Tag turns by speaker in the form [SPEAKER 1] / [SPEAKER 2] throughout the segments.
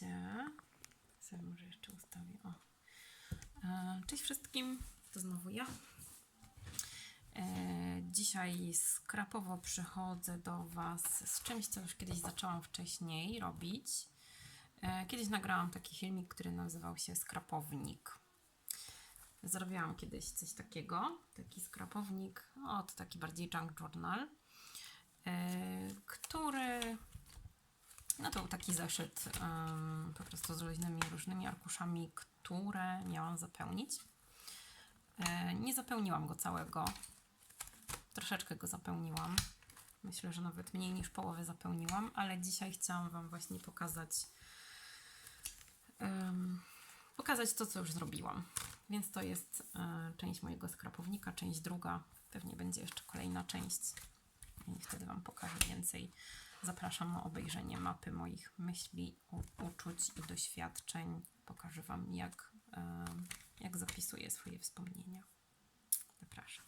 [SPEAKER 1] Witajcie. Sobie może jeszcze ustawię. O. E, Cześć wszystkim, to znowu ja. E, Dzisiaj skrapowo przychodzę do Was z czymś, co już kiedyś zaczęłam wcześniej robić. E, Kiedyś nagrałam taki filmik, który nazywał się Skrapownik. Zrobiłam kiedyś coś takiego, taki skrapownik, o to taki bardziej junk journal, no to był taki zeszyt em, po prostu z różnymi, różnymi arkuszami, które miałam zapełnić. E, nie zapełniłam go całego. Troszeczkę go zapełniłam. Myślę, że nawet mniej niż połowę zapełniłam, ale dzisiaj chciałam Wam właśnie pokazać em, pokazać to, co już zrobiłam. Więc to jest e, część mojego skrapownika, część druga. Pewnie będzie jeszcze kolejna część i wtedy Wam pokażę więcej. Zapraszam na obejrzenie mapy moich myśli, uczuć i doświadczeń. Pokażę Wam, jak, jak zapisuję swoje wspomnienia. Zapraszam.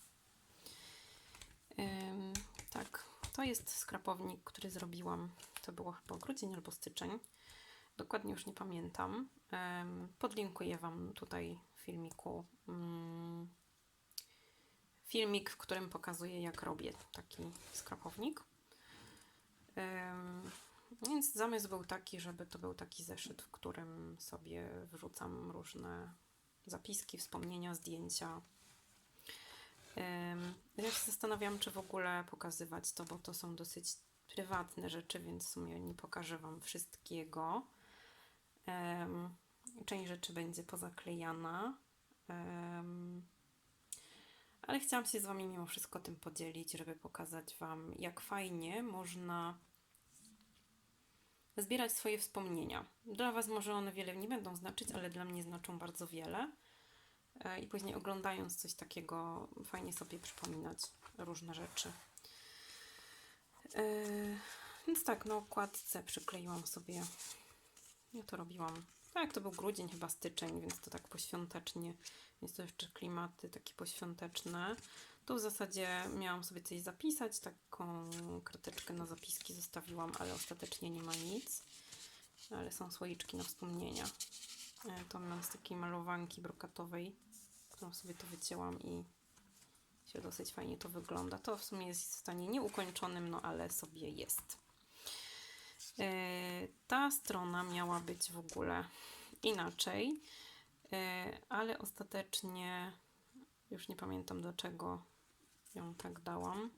[SPEAKER 1] Ym, tak, to jest skrapownik, który zrobiłam. To było chyba grudzień albo styczeń. Dokładnie już nie pamiętam. Ym, podlinkuję Wam tutaj w filmiku mm, filmik, w którym pokazuję, jak robię taki skrapownik. Więc zamysł był taki, żeby to był taki zeszyt, w którym sobie wrzucam różne zapiski, wspomnienia, zdjęcia. Ja się zastanawiam, czy w ogóle pokazywać to, bo to są dosyć prywatne rzeczy, więc w sumie nie pokażę Wam wszystkiego. Część rzeczy będzie pozaklejana. Ale chciałam się z Wami mimo wszystko tym podzielić, żeby pokazać Wam, jak fajnie można zbierać swoje wspomnienia. Dla Was może one wiele nie będą znaczyć, ale dla mnie znaczą bardzo wiele. E, I później oglądając coś takiego, fajnie sobie przypominać różne rzeczy. E, Więc tak, na okładce przykleiłam sobie. Ja to robiłam. Tak, to był grudzień, chyba styczeń, więc to tak poświątecznie. Więc to jeszcze klimaty takie poświąteczne. Tu w zasadzie miałam sobie coś zapisać, taką karteczkę na zapiski zostawiłam, ale ostatecznie nie ma nic. Ale są słoiczki na wspomnienia. E, To mam z takiej malowanki brokatowej, którą sobie to wycięłam i się dosyć fajnie to wygląda. To w sumie jest w stanie nieukończonym, no ale sobie jest. E, Ta strona miała być w ogóle inaczej, e, ale ostatecznie już nie pamiętam dlaczego ją tak dałam.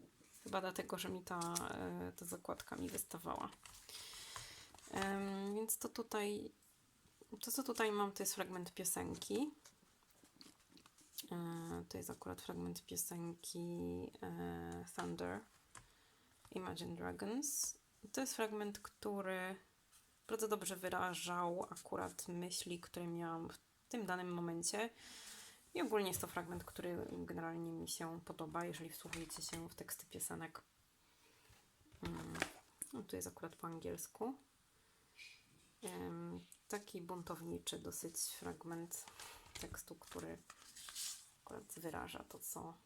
[SPEAKER 1] Chyba dlatego, że mi ta, e, ta zakładka mi wystawała. Więc to tutaj, to co tutaj mam, to jest fragment piosenki. To jest akurat fragment piosenki Thunder Imagine Dragons. To jest fragment, który bardzo dobrze wyrażał akurat myśli, które miałam w tym danym momencie. I ogólnie jest to fragment, który generalnie mi się podoba, jeżeli wsłuchujecie się w teksty piosenek. No, tu jest akurat po angielsku. Taki buntowniczy dosyć fragment tekstu, który akurat wyraża to, co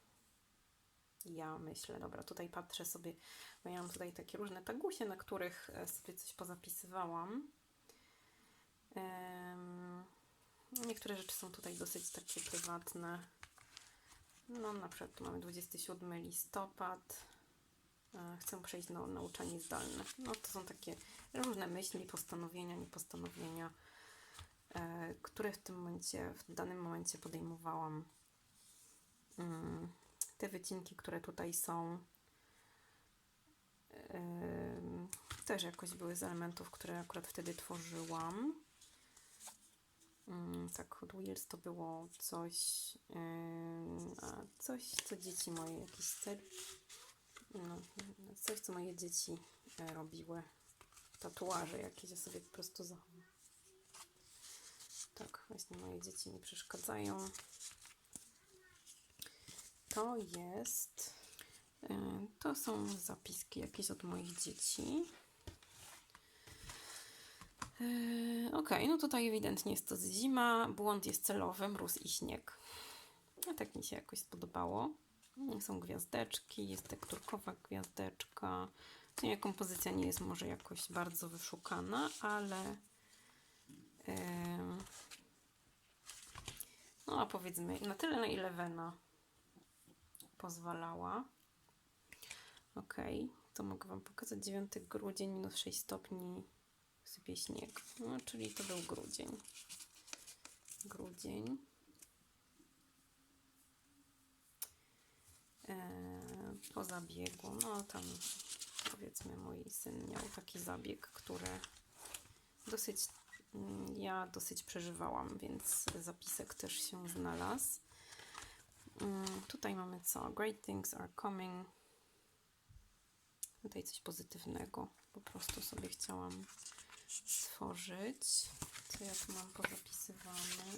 [SPEAKER 1] ja myślę. Dobra, tutaj patrzę sobie, bo ja mam tutaj takie różne tagusie, na których e, sobie coś pozapisywałam. Niektóre rzeczy są tutaj dosyć takie prywatne. No, na przykład tu mamy 27 listopad. E, Chcę przejść na nauczanie zdalne. No, to są takie różne myśli, postanowienia, niepostanowienia, e, które w tym momencie, w danym momencie podejmowałam. Te wycinki, które tutaj są, też jakoś były z elementów, które akurat wtedy tworzyłam. Mm, tak, Hot Wheels to było coś, coś, co dzieci moje, jakiś cel, no, coś, co moje dzieci e, robiły. Tatuaże jakieś, ja sobie po prostu zachowam. Tak, właśnie moje dzieci nie przeszkadzają. To jest, e, to są zapiski jakieś od moich dzieci. Yy, Okej, no tutaj ewidentnie jest to zima, błąd jest celowy, mróz i śnieg. A tak mi się jakoś spodobało. Są gwiazdeczki, jest tekturkowa gwiazdeczka. Nie, kompozycja nie jest może jakoś bardzo wyszukana, ale Ym, No a powiedzmy, na tyle na ile wena pozwalała. Ok, to mogę Wam pokazać 9 grudzień, minus 6 stopni, sypie śnieg. No, czyli to był grudzień. Grudzień. Eee, po zabiegu, no tam powiedzmy mój syn miał taki zabieg, który dosyć, mm, ja dosyć przeżywałam, więc zapisek też się znalazł. Mm, Tutaj mamy co? Great things are coming. Tutaj coś pozytywnego. Po prostu sobie chciałam stworzyć. Co ja tu mam pozapisywane?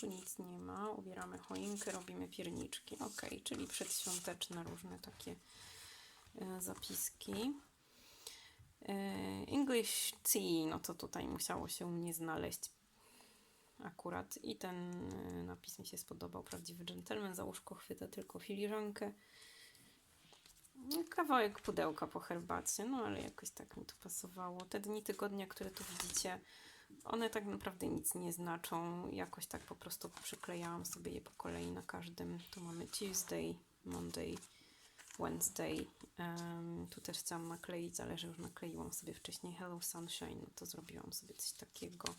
[SPEAKER 1] Tu nic nie ma. Ubieramy choinkę, robimy pierniczki. Ok, czyli przedświąteczne różne takie e, zapiski. E, English Tea, no to tutaj musiało się u mnie znaleźć akurat. I ten e, napis mi się spodobał. Prawdziwy dżentelmen za łóżko chwyta tylko filiżankę. No, Kawałek pudełka po herbacie, no ale jakoś tak mi to pasowało. Te dni tygodnia, które tu widzicie, one tak naprawdę nic nie znaczą. Jakoś tak po prostu przyklejałam sobie je po kolei na każdym. Tu mamy Tuesday, Monday, Wednesday. Em, tu też chciałam nakleić, ale że już nakleiłam sobie wcześniej Hello Sunshine, no to zrobiłam sobie coś takiego.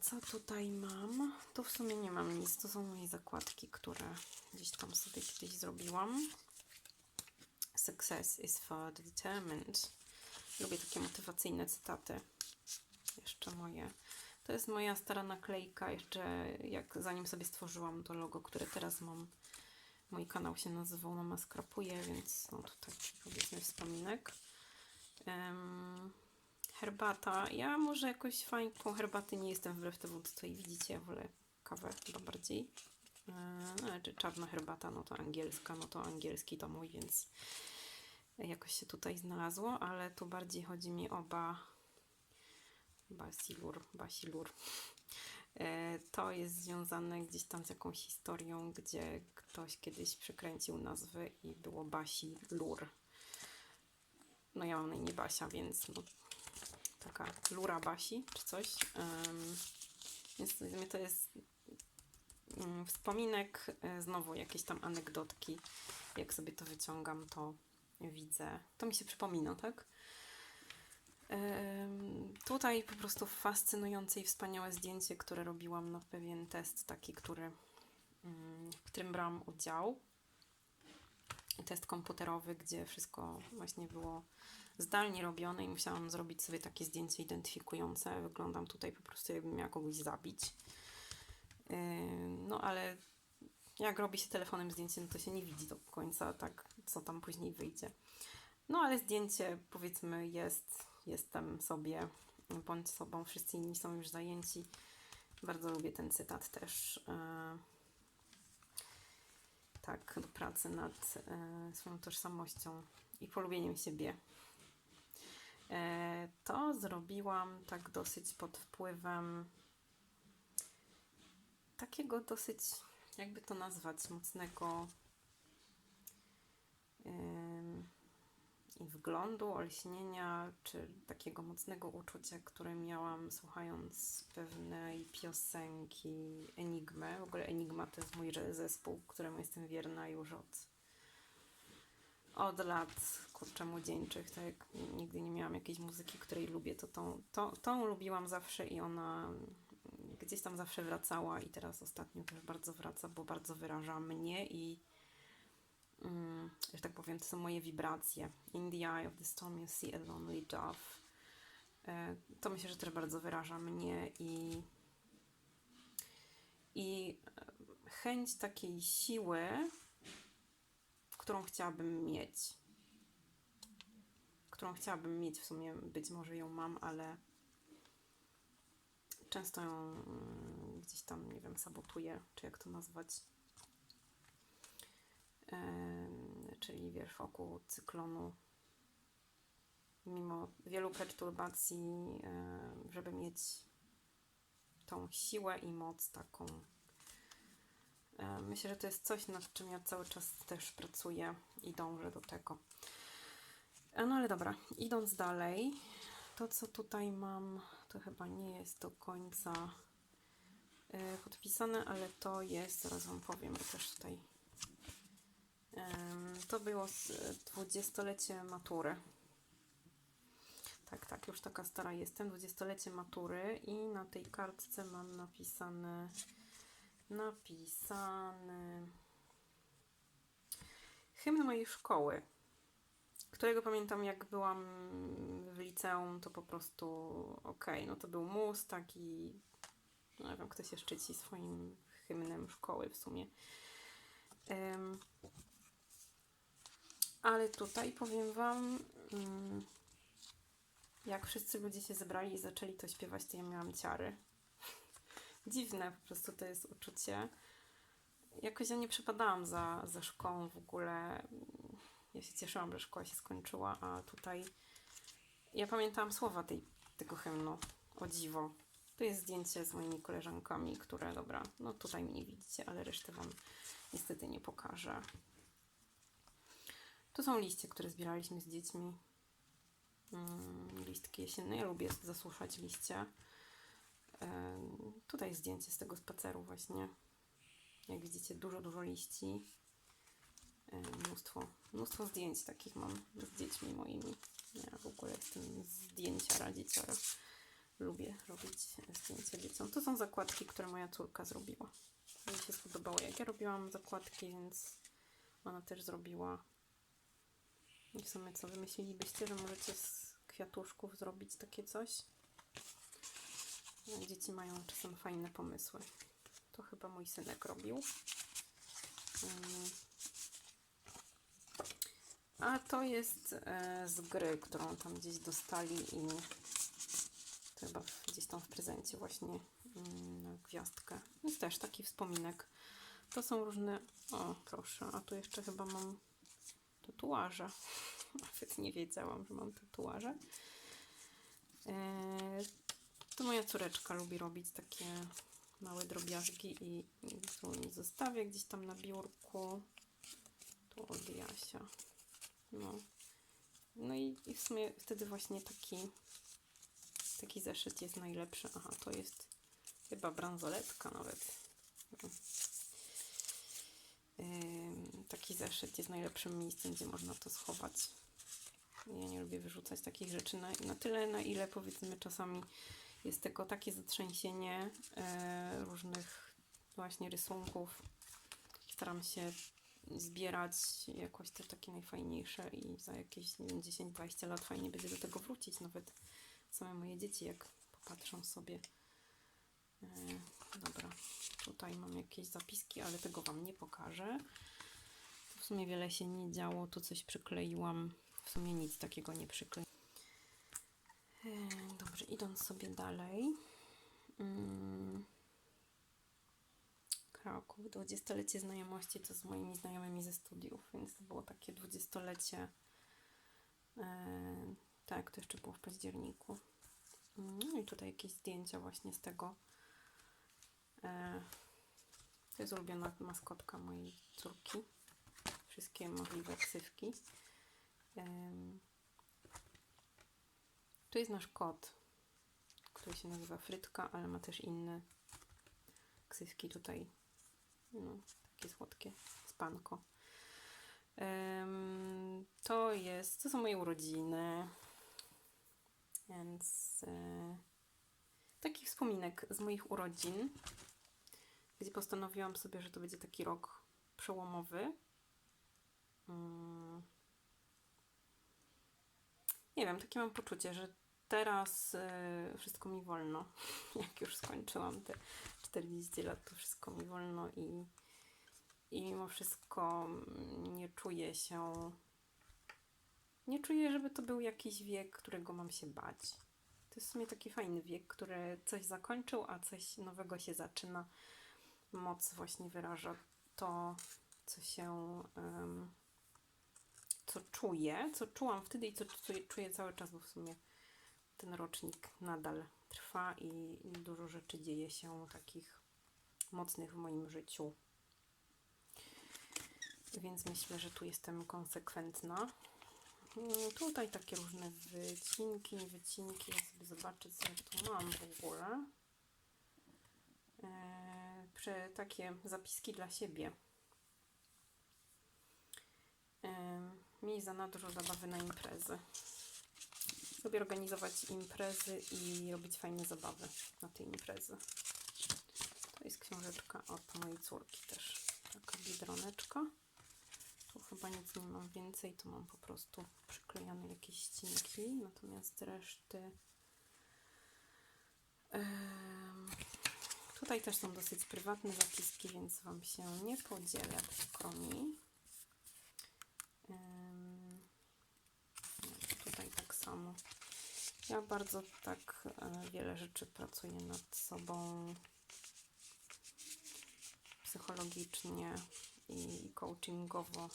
[SPEAKER 1] Co tutaj mam? Tu w sumie nie mam nic. To są moje zakładki, które gdzieś tam sobie kiedyś zrobiłam. Success is far determined. Lubię takie motywacyjne cytaty. Jeszcze moje. To jest moja stara naklejka, jeszcze jak zanim sobie stworzyłam to logo, które teraz mam. Mój kanał się nazywał Mama Skrapuje, więc no tutaj powiedzmy wspominek. Em, herbata. Ja może jakoś fajką herbaty nie jestem wbrew temu, co tutaj widzicie. Ja wolę kawę chyba bardziej. E, No, czy czarna herbata, no to angielska, no to angielski to mój, więc jakoś się tutaj znalazło, ale tu bardziej chodzi mi o ba... Basilur, Basilur. E, To jest związane gdzieś tam z jakąś historią, gdzie ktoś kiedyś przekręcił nazwy i było Basi Lur. No ja mam na imię Basia, więc no, taka Lura Basi czy coś. Więc sumie to jest mm, wspominek, e, znowu jakieś tam anegdotki. Jak sobie to wyciągam, to widzę. To mi się przypomina, tak? Tutaj po prostu fascynujące i wspaniałe zdjęcie, które robiłam na pewien test, taki, który, mm, w którym brałam udział. Test komputerowy, gdzie wszystko właśnie było zdalnie robione i musiałam zrobić sobie takie zdjęcie identyfikujące. Wyglądam tutaj po prostu jakbym miała kogoś zabić. No ale jak robi się telefonem zdjęcie, no to się nie widzi do końca, tak, co tam później wyjdzie. No ale zdjęcie, powiedzmy, jest, jestem sobie, bądź sobą, wszyscy inni są już zajęci. Bardzo lubię ten cytat też. e, Tak, do pracy nad e, swoją tożsamością i polubieniem siebie. E, To zrobiłam tak dosyć pod wpływem takiego dosyć, jakby to nazwać, mocnego i wglądu, olśnienia, czy takiego mocnego uczucia, które miałam słuchając pewnej piosenki Enigmy. W ogóle Enigma to jest mój zespół, któremu jestem wierna już od, od lat kurczę młodzieńczych. Tak jak nigdy nie miałam jakiejś muzyki, której lubię, to tą, tą, tą lubiłam zawsze i ona gdzieś tam zawsze wracała i teraz ostatnio też bardzo wraca, bo bardzo wyraża mnie i mm, że tak powiem, to są moje wibracje. In the eye of the storm you see a lonely dove. E, To myślę, że też bardzo wyraża mnie i i e, chęć takiej siły, którą chciałabym mieć. Którą chciałabym mieć, w sumie być może ją mam, ale często ją mm, gdzieś tam, nie wiem, sabotuję, czy jak to nazwać. Em, czyli wiesz, wokół cyklonu, mimo wielu perturbacji, em, żeby mieć tą siłę i moc taką. E, Myślę, że to jest coś, nad czym ja cały czas też pracuję i dążę do tego. E, No ale dobra, idąc dalej, To, co tutaj mam, to chyba nie jest do końca e, podpisane, ale to jest, zaraz Wam powiem, bo też tutaj. To było dwudziestolecie matury. Tak, tak, już taka stara jestem. Dwudziestolecie matury i na tej kartce mam napisane napisany hymn mojej szkoły, którego pamiętam jak byłam w liceum, to po prostu okej, no to był mus taki, no nie wiem, kto się szczyci swoim hymnem szkoły w sumie. Em, ale tutaj powiem Wam, mm, jak wszyscy ludzie się zebrali i zaczęli to śpiewać, to ja miałam ciary. Dziwne po prostu to jest uczucie. Jakoś ja nie przepadałam za, za szkołą w ogóle. Ja się cieszyłam, że szkoła się skończyła, a tutaj ja pamiętałam słowa tej, tego hymnu. O dziwo. Tu jest zdjęcie z moimi koleżankami, które, dobra, no tutaj mnie nie widzicie, ale resztę Wam niestety nie pokażę. Tu są liście, które zbieraliśmy z dziećmi. Mm, listki jesienne. Ja lubię zasuszać liście. Em, Tutaj zdjęcie z tego spaceru właśnie. Jak widzicie, dużo, dużo liści. Em, Mnóstwo, mnóstwo zdjęć takich mam z dziećmi moimi. Ja w ogóle jestem zdjęciara, dzieciara. Lubię robić zdjęcia dzieciom. To są zakładki, które moja córka zrobiła. Mi się spodobało, jak ja robiłam zakładki, więc ona też zrobiła. I w sumie co wymyślilibyście, że możecie z kwiatuszków zrobić takie coś? No, Dzieci mają czasem fajne pomysły. To chyba mój synek robił. A to jest e, z gry, którą tam gdzieś dostali i chyba gdzieś tam w prezencie właśnie mm, gwiazdkę. Jest też taki wspominek. To są różne... O, proszę, a tu jeszcze chyba mam tatuaże. Nawet nie wiedziałam, że mam tatuaże. Córeczka lubi robić takie małe drobiazgi i, i tu zostawię gdzieś tam na biurku. Tu od Jasia. No. No i, i w sumie wtedy właśnie taki taki zeszyt jest najlepszy. Aha, to jest chyba bransoletka nawet. Ym, taki zeszyt jest najlepszym miejscem, gdzie można to schować. Ja nie lubię wyrzucać takich rzeczy na, na tyle, na ile powiedzmy czasami jest tego takie zatrzęsienie e, różnych właśnie rysunków. Staram się zbierać jakoś te takie najfajniejsze i za jakieś nie wiem, 10-20 lat fajnie będzie do tego wrócić. Nawet same moje dzieci, jak popatrzą sobie. E, dobra, tutaj mam jakieś zapiski, ale tego Wam nie pokażę. W sumie wiele się nie działo, tu coś przykleiłam. W sumie nic takiego nie przykleiłam. Dobrze, idąc sobie dalej. Mm. Kraków, 20-lecie znajomości to z moimi znajomymi ze studiów, więc to było takie 20-lecie. E, tak, to jeszcze było w październiku. No i tutaj jakieś zdjęcia właśnie z tego. To jest ulubiona maskotka mojej córki. Wszystkie możliwe ksywki. Tu jest nasz kot, który się nazywa Frytka, ale ma też inne ksywki tutaj. No, takie słodkie. Spanko. Em, to jest, to są moje urodziny. Więc e, taki wspominek z moich urodzin, gdzie postanowiłam sobie, że to będzie taki rok przełomowy. Mm. Nie wiem, takie mam poczucie, że teraz e, wszystko mi wolno. Jak już skończyłam te 40 lat, to wszystko mi wolno i, i mimo wszystko mm, nie czuję się. Nie czuję, żeby to był jakiś wiek, którego mam się bać. To jest w sumie taki fajny wiek, który coś zakończył, a coś nowego się zaczyna. Moc właśnie wyraża to, co się. em, co czuję, co czułam wtedy i co, co czuję cały czas, bo w sumie ten rocznik nadal trwa i dużo rzeczy dzieje się takich mocnych w moim życiu. Więc myślę, że tu jestem konsekwentna. Mm, Tutaj takie różne wycinki, wycinki. Ja sobie zobaczę, co tu mam w ogóle. E, prze, takie zapiski dla siebie. E, miej za nadrzu zabawy na imprezy. Lubię organizować imprezy i robić fajne zabawy na te imprezy. To jest książeczka od mojej córki też. Taka biedroneczka. Tu chyba nic nie mam więcej, tu mam po prostu przyklejane jakieś ścinki, natomiast reszty... Tutaj też są dosyć prywatne zapiski, więc Wam się nie podzielę, przykro mi. Tutaj tak samo. Ja bardzo tak e, wiele rzeczy pracuję nad sobą psychologicznie i coachingowo.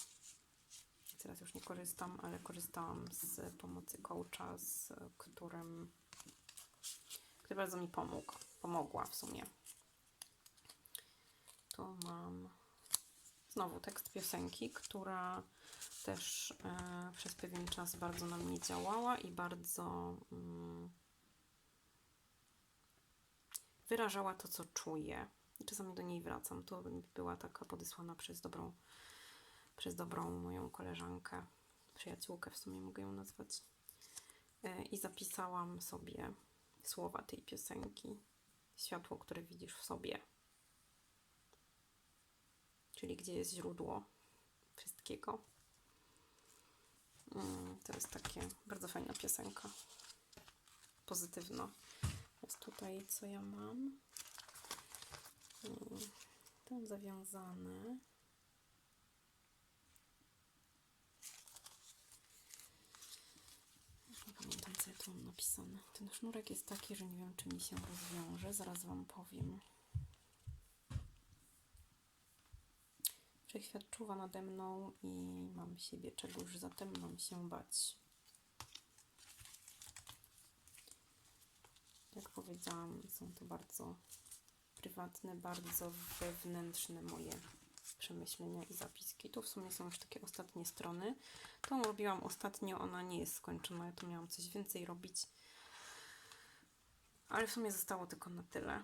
[SPEAKER 1] Teraz już nie korzystam, ale korzystałam z pomocy coacha, z którym który bardzo mi pomógł, pomogła w sumie. Tu mam znowu tekst piosenki, która też e, przez pewien czas bardzo na mnie działała i bardzo mm, wyrażała to, co czuję. Czasami do niej wracam. To była taka podesłana przez dobrą, przez dobrą moją koleżankę, przyjaciółkę w sumie mogę ją nazwać. E, I zapisałam sobie słowa tej piosenki. Światło, które widzisz w sobie. Czyli gdzie jest źródło wszystkiego. Mm, To jest takie bardzo fajna piosenka. Pozytywna. Jest tutaj, co ja mam. Mm, To mam zawiązane. Nie pamiętam, co ja tu mam napisane. Ten sznurek jest taki, że nie wiem, czy mi się rozwiąże. Zaraz Wam powiem. Wszechświat czuwa nade mną i mam siebie czegoś, zatem mam się bać. Jak powiedziałam, są to bardzo prywatne, bardzo wewnętrzne moje przemyślenia i zapiski. Tu w sumie są już takie ostatnie strony. Tą robiłam ostatnio, ona nie jest skończona, ja tu miałam coś więcej robić. Ale w sumie zostało tylko na tyle.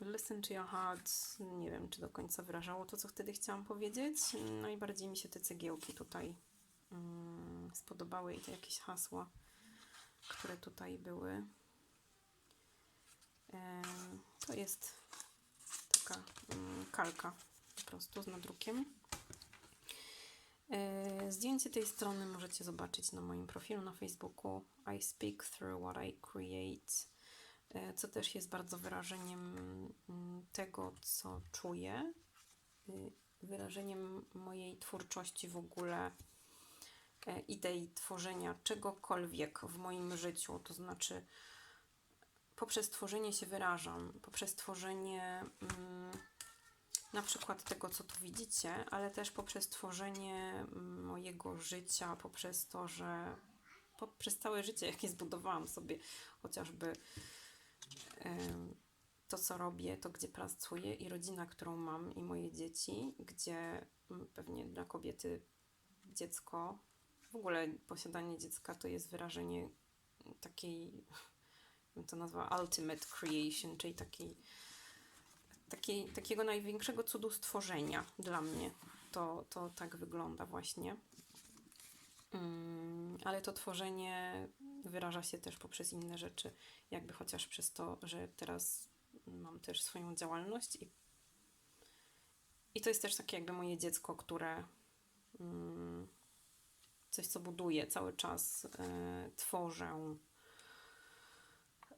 [SPEAKER 1] Listen to your heart. Nie wiem, czy do końca wyrażało to, co wtedy chciałam powiedzieć. Najbardziej mi się te cegiełki tutaj mm, spodobały i te jakieś hasła, które tutaj były. To jest taka mm, kalka po prostu z nadrukiem. E, Zdjęcie tej strony możecie zobaczyć na moim profilu na Facebooku. I speak through what I create, co też jest bardzo wyrażeniem mm, tego, co czuję, y, wyrażeniem mojej twórczości w ogóle, e, idei tworzenia czegokolwiek w moim życiu, to znaczy poprzez tworzenie się wyrażam, poprzez tworzenie mm, na przykład tego, co tu widzicie, ale też poprzez tworzenie mm, mojego życia, poprzez to, że poprzez całe życie, jakie zbudowałam sobie, chociażby to, co robię, to, gdzie pracuję i rodzina, którą mam i moje dzieci, gdzie mm, pewnie dla kobiety dziecko, w ogóle posiadanie dziecka to jest wyrażenie takiej bym to nazwała ultimate creation, czyli takiej, takiej, takiego największego cudu stworzenia dla mnie. To, to tak wygląda właśnie. Mm, ale to tworzenie wyraża się też poprzez inne rzeczy, jakby chociaż przez to, że teraz mam też swoją działalność i, i to jest też takie jakby moje dziecko, które mm, coś, co buduję cały czas, e, tworzę,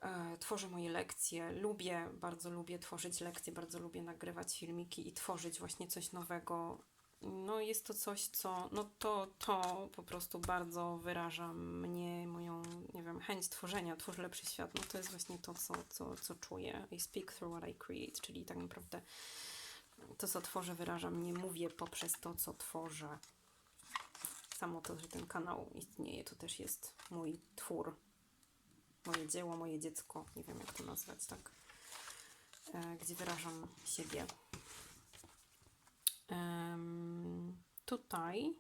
[SPEAKER 1] e, tworzę moje lekcje. Lubię, bardzo lubię tworzyć lekcje, bardzo lubię nagrywać filmiki i tworzyć właśnie coś nowego. No jest to coś, co, no to, to po prostu bardzo wyraża mnie, moją, nie chęć tworzenia, twórz lepszy świat. No to jest właśnie to, co, co, co czuję. I speak through what I create, czyli tak naprawdę to, co tworzę, wyraża mnie, mówię poprzez to, co tworzę. Samo to, że ten kanał istnieje, to też jest mój twór, moje dzieło, moje dziecko, nie wiem jak to nazwać, tak, e, gdzie wyrażam siebie. Tutaj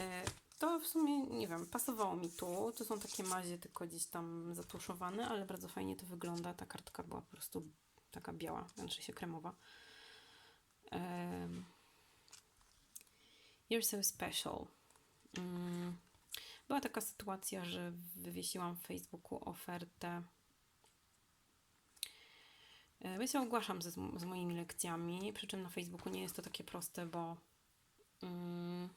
[SPEAKER 1] e, to w sumie, nie wiem, pasowało mi tu. To są takie mazie, tylko gdzieś tam zatuszowane, ale bardzo fajnie to wygląda. Ta kartka była po prostu taka biała, znaczy się kremowa. Um, You're so special. Mm. Była taka sytuacja, że wywiesiłam w Facebooku ofertę. E, Ja się ogłaszam ze, z moimi lekcjami, przy czym na Facebooku nie jest to takie proste, bo mm,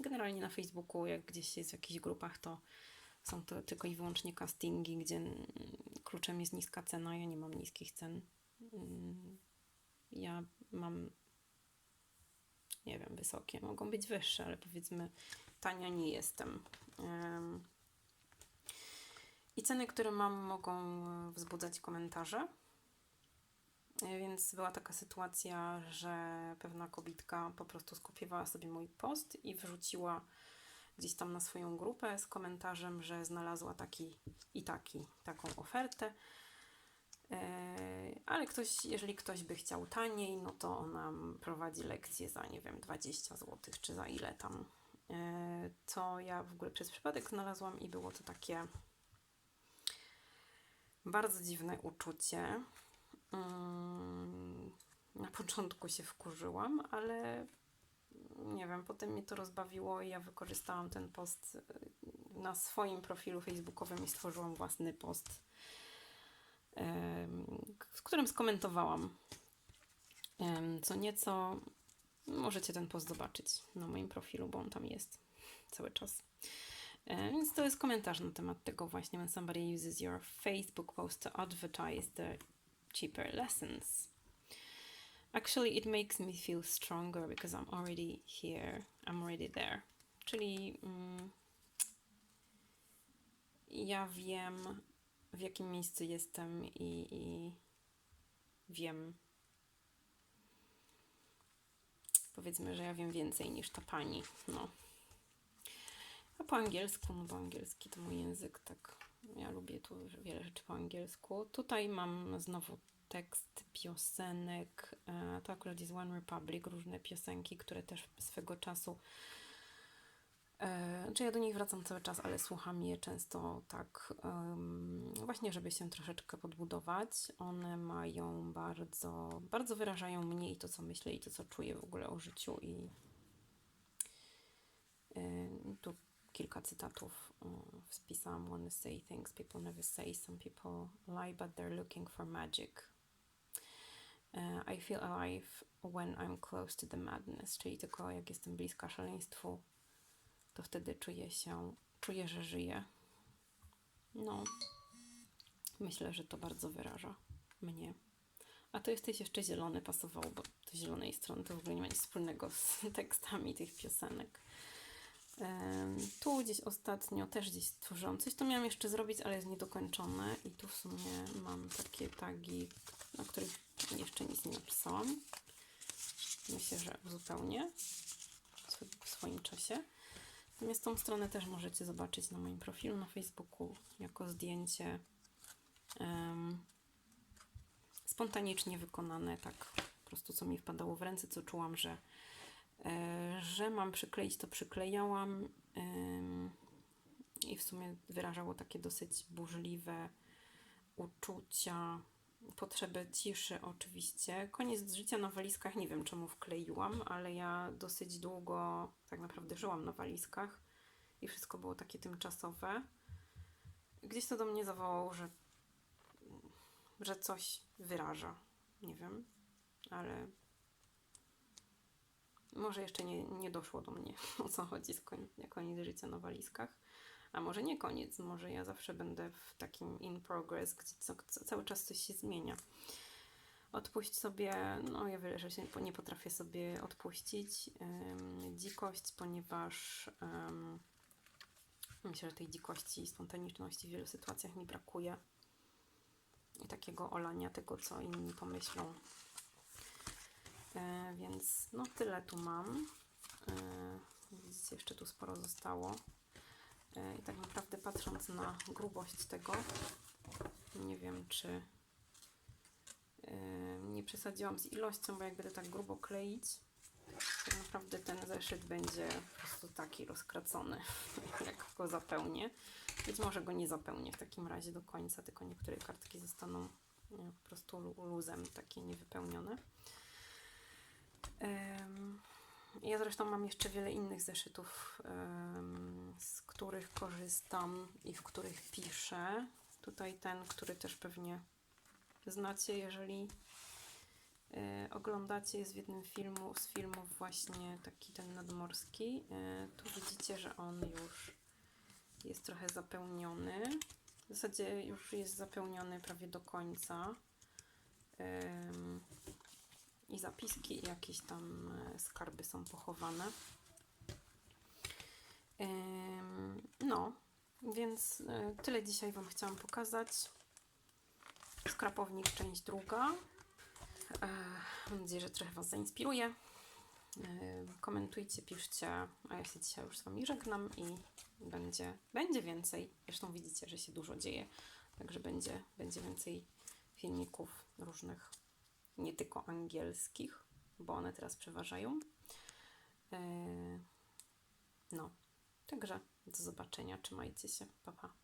[SPEAKER 1] generalnie na Facebooku, jak gdzieś jest w jakichś grupach, to są to tylko i wyłącznie castingi, gdzie mm, kluczem jest niska cena. Ja nie mam niskich cen. Mm, Ja mam, nie wiem, wysokie. Mogą być wyższe, ale powiedzmy, tania nie jestem. Em, I ceny, które mam, mogą e, wzbudzać komentarze. E, Więc była taka sytuacja, że pewna kobitka po prostu skopiowała sobie mój post i wrzuciła gdzieś tam na swoją grupę z komentarzem, że znalazła taki i taki, taką ofertę. E, Ale ktoś, jeżeli ktoś by chciał taniej, no to ona prowadzi lekcje za, nie wiem, 20 zł, czy za ile tam. E, Co ja w ogóle przez przypadek znalazłam i było to takie bardzo dziwne uczucie. Mm, Na początku się wkurzyłam, ale nie wiem, potem mnie to rozbawiło i ja wykorzystałam ten post y, na swoim profilu facebookowym i stworzyłam własny post, w którym skomentowałam co nieco. Możecie ten post zobaczyć na moim profilu, bo on tam jest cały czas. Więc to jest komentarz na temat tego właśnie when somebody uses your Facebook post to advertise the cheaper lessons. Actually, it makes me feel stronger because I'm already here, I'm already there. Czyli mm, ja wiem, w jakim miejscu jestem i, i wiem, powiedzmy, że ja wiem więcej niż ta pani. No. A po angielsku, no bo angielski to mój język, tak. Ja lubię tu wiele rzeczy po angielsku. Tutaj mam znowu tekst piosenek. e, To akurat jest One Republic, różne piosenki, które też swego czasu. E, czy ja do nich wracam cały czas, ale słucham je często tak, właśnie, żeby się troszeczkę podbudować. One mają bardzo, bardzo wyrażają mnie i to, co myślę, i to, co czuję w ogóle o życiu. I e, tu kilka cytatów e, spisałam. Wanna say things people never say. Some people lie, but they're looking for magic. E, I feel alive when I'm close to the madness, czyli tylko jak jestem bliska szaleństwu, to wtedy czuję się, czuję, że żyję. No, myślę, że to bardzo wyraża mnie. A to jesteś jeszcze zielony, pasowało, bo do zielonej strony to w ogóle nie ma nic wspólnego z tekstami tych piosenek. Tu gdzieś ostatnio też gdzieś stworzyłam coś, to miałam jeszcze zrobić, ale jest niedokończone i tu w sumie mam takie tagi, na których jeszcze nic nie napisałam. Myślę, że zupełnie w swo- w swoim czasie. Natomiast tą stronę też możecie zobaczyć na moim profilu na Facebooku jako zdjęcie em, spontanicznie wykonane, tak po prostu co mi wpadało w ręce, co czułam, że że mam przykleić, to przyklejałam i w sumie wyrażało takie dosyć burzliwe uczucia, potrzebę ciszy oczywiście. Koniec życia na walizkach nie wiem czemu wkleiłam, ale ja dosyć długo tak naprawdę żyłam na walizkach i wszystko było takie tymczasowe. Gdzieś to do mnie zawołało, że, że coś wyraża. Nie wiem, ale może jeszcze nie, nie doszło do mnie, o co chodzi z koń, koniec życia na walizkach. A może nie koniec, może ja zawsze będę w takim in progress, gdzie co, co, cały czas coś się zmienia. Odpuść sobie, no ja wiele rzeczy nie potrafię sobie odpuścić. Ym, dzikość, ponieważ myślę, że tej dzikości i spontaniczności w wielu sytuacjach mi brakuje. I takiego olania tego, co inni pomyślą. E, więc no tyle tu mam. E, widzicie, jeszcze tu sporo zostało. E, I tak naprawdę patrząc na grubość tego, nie wiem czy nie przesadziłam z ilością, bo jak będę tak grubo kleić, Tak naprawdę ten zeszyt będzie po prostu taki rozkracony, jak go zapełnię. Być może go nie zapełnię w takim razie do końca, tylko niektóre kartki zostaną po prostu lu- luzem takie niewypełnione. Ja zresztą mam jeszcze wiele innych zeszytów, z których korzystam i w których piszę. Tutaj ten, który też pewnie znacie, jeżeli e, oglądacie, jest w jednym filmu, z filmów właśnie taki ten nadmorski. E, tu widzicie, że on już jest trochę zapełniony. W zasadzie już jest zapełniony prawie do końca. I zapiski, i jakieś tam e, skarby są pochowane. No, więc e, tyle dzisiaj Wam chciałam pokazać. Skrapownik, część druga. E, Mam nadzieję, że trochę Was zainspiruje. Komentujcie, piszcie, a ja się dzisiaj już z Wami żegnam i będzie, będzie więcej. Zresztą widzicie, że się dużo dzieje, także będzie, będzie więcej filmików różnych, nie tylko angielskich, bo one teraz przeważają. E, No, także do zobaczenia, trzymajcie się, pa pa.